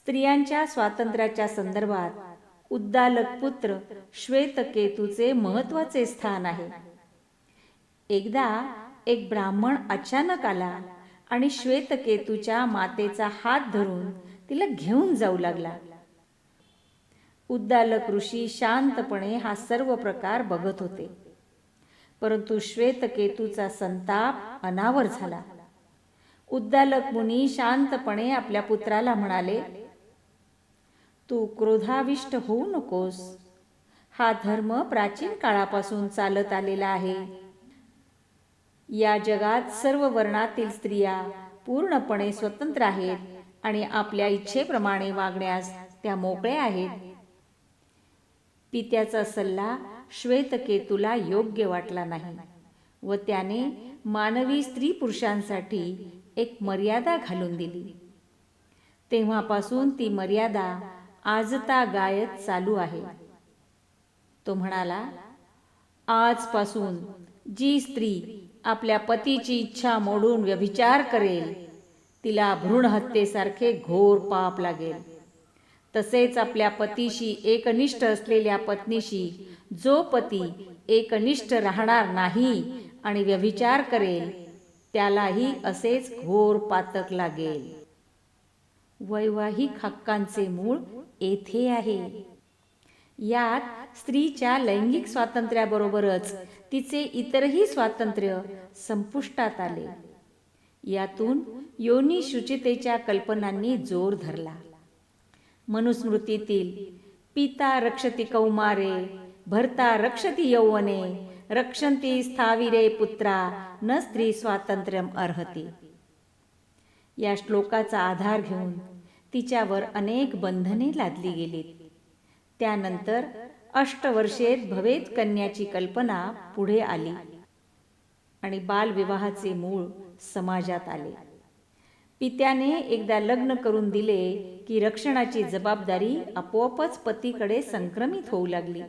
स्त्रियांच्या स्वातंत्र्याच्या संदर्भात उद्दालक पुत्र श्वेतकेतूचे महत्त्वाचे स्थान आहे. एकदा एक ब्राह्मण अचानक आला आणि श्वेतकेतूच्या मातेचा हात धरून तिला घेऊन जाऊ लागला. उद्दालक ऋषी शांतपणे हा सर्व प्रकार बघत होते. परंतु श्वेतकेतूचा संताप अनावर झाला. उद्दालक मुनी शांतपणे आपल्या पुत्राला म्हणाले तू क्रोधाविष्ट होऊ नकोस. हा धर्म प्राचीन काळापासून चालत आलेला आहे. या जगात सर्व वर्णातील स्त्रिया पूर्णपणे स्वतंत्र आहेत आणि आपल्या इच्छेप्रमाणे वागण्यास त्या मोकळ्या आहेत. पित्याचा सल्ला श्वेतकेतूला योग्य वाटला नाही व त्याने मानवी स्त्री पुरुषांसाठी एक मर्यादा घालून दिली. तेव्हापासून ती मर्यादा आजता गायत चालू आहे. तो म्हणाला आजपासून जी स्त्री आपल्या पतीची इच्छा मोडून व्यभिचार करेल तिला भ्रूण हत्येसारखे घोर पाप लागेल. तसेच आपल्या पतीशी एकनिष्ठ असलेल्या पत्नीशी जो पती एकनिष्ठ राहणार नाही आणि व्यभिचार करेल त्यालाही असेच घोर पातक लागेल. वैवाहिक हक्कांचे मूळ येथे आहे. यात स्त्रीच्या लैंगिक स्वातंत्र्याबरोबरच तिचे इतरही स्वातंत्र्य संपुष्टात आले. यातून योनी शुचितेच्या कल्पनांनी जोर धरला. मनुस्मृतीतील पिता रक्षती कौमारे भरता रक्षती यौवने रक्षंती स्थाविरे पुत्रा न स्त्री स्वातंत्र्यम अर्हती. या श्लोकाचा आधार घेऊन तिच्यावर अनेक बंधने लादली गेलीत. त्यानंतर अष्टवर्षेत भवेत कन्याची कल्पना पुढे आली आणि बालविवाहाचे मूळ समाजात आले. पित्याने एकदा लग्न करून दिले की रक्षणाची जबाबदारी आपोआपच पतीकडे संक्रमित होऊ लागली.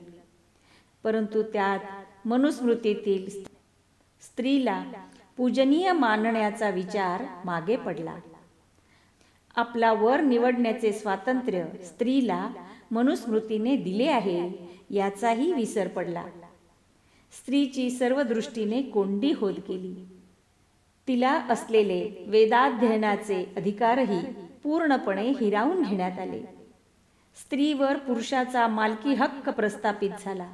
परंतु त्यात मनुस्मृतीतील स्त्रीला पूजनीय मानण्याचा विचार मागे पडला. आपला वर निवडण्याचे स्वातंत्र्य स्त्रीला मनुस्मृतीने दिले आहे याचाही विसर पडला. स्त्रीची सर्व दृष्टीने कोंडी होत गेली. तिला असलेले वेदाध्ययनाचे अधिकारही पूर्णपणे हिरावून घेण्यात आले. स्त्रीवर पुरुषाचा मालकी हक्क प्रस्थापित झाला.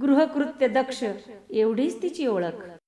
गृहकृत्य दक्ष एवढीच तिची ओळख.